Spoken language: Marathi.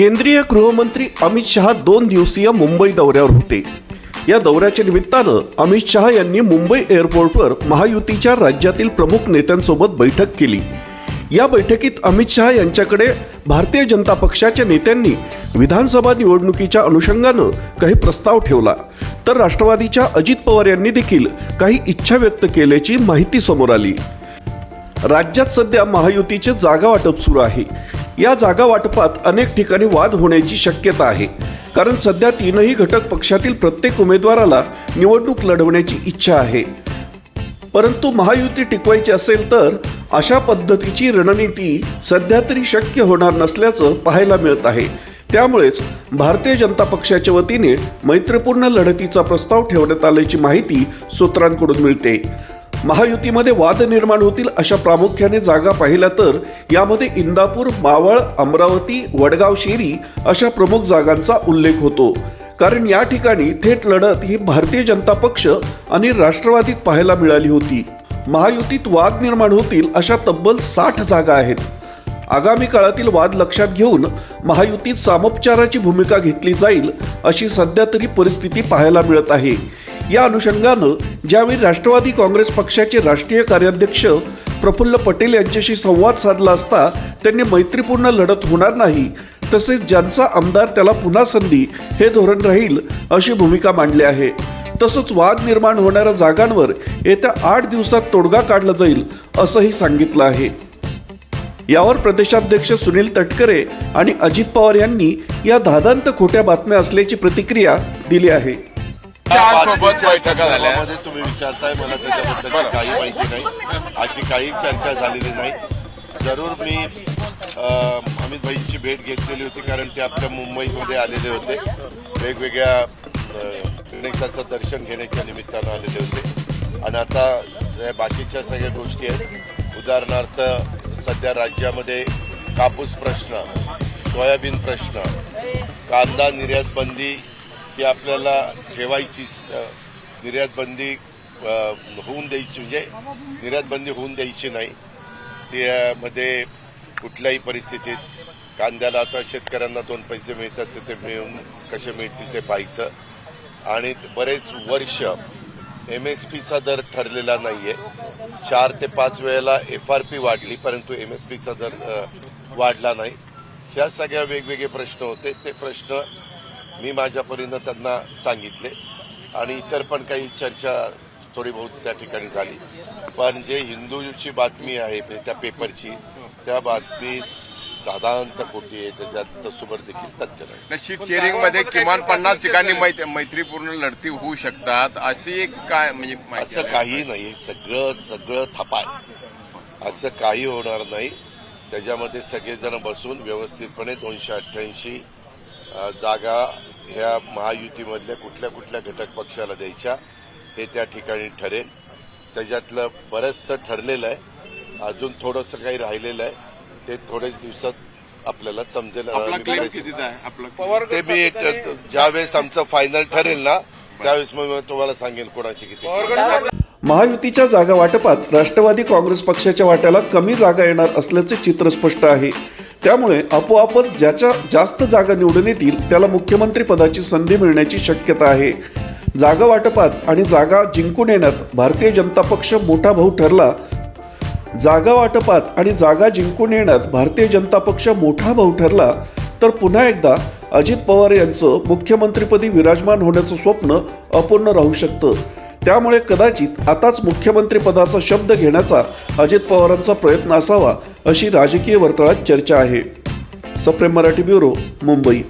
केंद्रीय गृहमंत्री अमित शहा दोन दिवसीय मुंबई दौऱ्यावर होते. या दौऱ्याच्या निमित्तानं अमित शहा यांनी मुंबई एअरपोर्टवर महायुतीच्या राज्यातील प्रमुख नेत्यांसोबत बैठक केली. या बैठकीत अमित शहा यांच्याकडे भारतीय जनता पक्षाच्या नेत्यांनी विधानसभा निवडणुकीच्या अनुषंगानं काही प्रस्ताव ठेवला. तर राष्ट्रवादीच्या अजित पवार यांनी देखील काही इच्छा व्यक्त केल्याची माहिती समोर आली. राज्यात सध्या महायुतीचे जागा वाटप सुरू आहे. या जागा वाटपात अनेक ठिकाणी वाद होण्याची शक्यता आहे. कारण सध्या तीनही घटक पक्षातील प्रत्येक उमेदवाराला निवडणूक लढवण्याची इच्छा आहे. परंतु महायुती टिकवायची असेल तर अशा पद्धतीची रणनीती सध्या तरी शक्य होणार नसल्याचं पाहायला मिळत आहे. त्यामुळेच भारतीय जनता पक्षाच्या वतीने मैत्रीपूर्ण लढतीचा प्रस्ताव ठेवण्यात आल्याची माहिती सूत्रांकडून मिळते. महायुतीमध्ये वाद निर्माण होतील अशा प्रामुख्याने जागा पाहिल्या तर यामध्ये इंदापूर मावळ अमरावती वडगाव शेरी अशा प्रमुख जागांचा उल्लेख होतो. कारण या ठिकाणी थेट लढत ही भारतीय जनता पक्ष आणि राष्ट्रवादीत पाहायला मिळाली होती. महायुतीत वाद निर्माण होतील अशा तब्बल साठ जागा आहेत. आगामी काळातील वाद लक्षात घेऊन महायुतीत सामोपचाराची भूमिका घेतली जाईल अशी सध्या तरी परिस्थिती पाहायला मिळत आहे. या अनुषंगानं ज्यावेळी राष्ट्रवादी काँग्रेस पक्षाचे राष्ट्रीय कार्याध्यक्ष प्रफुल्ल पटेल यांच्याशी संवाद साधला असता त्यांनी मैत्रीपूर्ण लढत होणार नाही तसेच ज्यांचा आमदार त्याला पुन्हा संधी हे धोरण राहील अशी भूमिका मांडली आहे. तसंच वाद निर्माण होणाऱ्या जागांवर येत्या आठ दिवसात तोडगा काढला जाईल असंही सांगितलं आहे. यावर प्रदेशाध्यक्ष सुनील तटकरे आणि अजित पवार यांनी या धादांत खोट्या बातम्या असल्याची प्रतिक्रिया दिली आहे. सोबत बातमीच्या बैठका झाल्या. संदर्भामध्ये तुम्ही विचारताय मला त्याच्याबद्दल काही माहिती नाही. अशी काही चर्चा झालेली नाही. जरूर मी अमित भाईंची भेट घेतलेली होती कारण ते आपल्या मुंबईमध्ये आलेले होते. वेगवेगळ्या गणेशाचं दर्शन घेण्याच्या निमित्तानं आलेले होते. आणि आता बाकीच्या सगळ्या गोष्टी आहेत. उदाहरणार्थ सध्या राज्यामध्ये कापूस प्रश्न सोयाबीन प्रश्न कांदा निर्यात बंदी ही आपल्याला ठेवायचीच निर्यातबंदी निर्यात बंदी होऊन द्यायची म्हणजे निर्यात बंदी होऊन द्यायची नाही. त्यामध्ये कुठल्याही परिस्थितीत कांद्याला आता शेतकऱ्यांना दोन पैसे मिळतात तिथे ते मिळून कसे मिळतील ते पाहायचं. आणि बरेच वर्ष एम एस पीचा दर ठरलेला नाहीये. चार ते पाच वेळेला एफ आर पी वाढली परंतु एम एस पीचा दर वाढला नाही. ह्या सगळ्या वेगवेगळे प्रश्न होते. ते प्रश्न मी माझ्या परीनं त्यांना सांगितले आणि इतर पण काही चर्चा थोडी बहुत त्या ठिकाणी झाली. पण जे हिंदूची बातमी आहे म्हणजे त्या पेपरची त्या बातमी दादांत खोटी आहे त्याच्यात तसोबर देखील तथ्य नाही. सीट शेअरिंगमध्ये किमान पन्नास ठिकाणी मैत्रीपूर्ण लढती होऊ शकतात अशी एक काय म्हणजे असं? काही नाही सगळं सगळं थपाय. असं काही होणार नाही. त्याच्यामध्ये सगळेजण बसून व्यवस्थितपणे दोनशे अठ्ठ्याऐंशी जागा ह्या महायुतीमधल्या कुठल्या कुठल्या घटक पक्षाला द्यायच्या हे त्या ठिकाणी ठरेल. त्याच्यातलं बरंचसं ठरलेलं आहे. अजून थोडंसं काही राहिलेलं आहे. ते थोड्याच दिवसात आपल्याला समजेल. ते मी एक- ज्यावेळेस आमचं फायनल ठरेल ना त्यावेळेस मग मी तुम्हाला सांगेन कोणाची किती. महायुतीच्या जागा वाटपात राष्ट्रवादी काँग्रेस पक्षाच्या वाट्याला कमी जागा येणार असल्याचे चित्र स्पष्ट आहे. त्यामुळे आपोआपच ज्याच्या जास्त जागा निवडून येतील त्याला मुख्यमंत्री पदाची संधी मिळण्याची शक्यता आहे. जागा वाटपात आणि जागा जिंकून येण्यात भारतीय जनता पक्ष मोठा भाऊ ठरला. जागा वाटपात आणि जागा जिंकून येण्यात भारतीय जनता पक्ष मोठा भाऊ ठरला. तर पुन्हा एकदा अजित पवार यांचं मुख्यमंत्रीपदी विराजमान होण्याचं स्वप्न अपूर्ण राहू शकतं. त्यामुळे कदाचित आताच मुख्यमंत्रीपदाचा शब्द घेण्याचा अजित पवारांचा प्रयत्न असावा अशी राजकीय वर्तुळात चर्चा आहे. सप्रेम मराठी ब्युरो मुंबई.